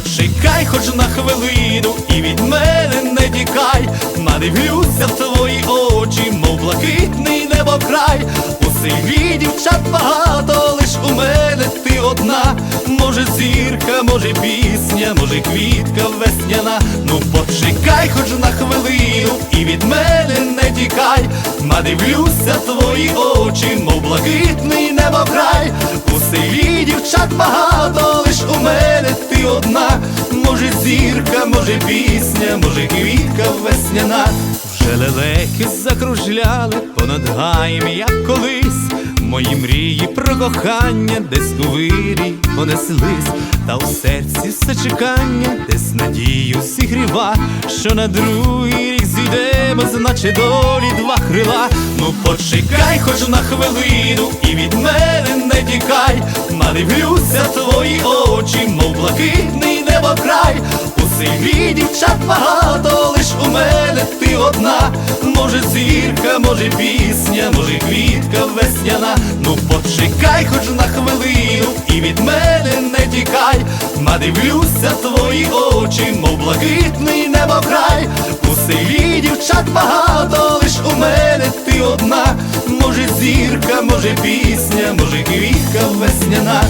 почекай хоч на хвилину, і від мене не тікай, надивлюся в твої очі, мов блакитний небокрай. У селі дівчат багато, лиш у мене ти одна. Може зірка, може пісня, може квітка весняна. Ну почекай хоч на хвилину, і від мене не тікай, надивлюся в твої очі, мов блакитний Може зірка, може пісня, може квітка весняна. Вже лелеки закружляли понад гаєм, як колись. Мої мрії про кохання десь у вирій понеслись, та у серці все чекання, десь надію зігріва, що на другий рік зійдемо, значить долі два крила. Ну почекай хоч на хвилину, і від мене не тікай, надивлюся твої очі, селі дівчат багато, лиш у мене ти одна. Може зірка, може пісня, може квітка весняна. Ну почекай хоч на хвилину, і від мене не тікай, надивлюся твої очі, мов блакитний небокрай. У селі дівчат багато, лиш у мене ти одна. Може зірка, може пісня, може квітка весняна.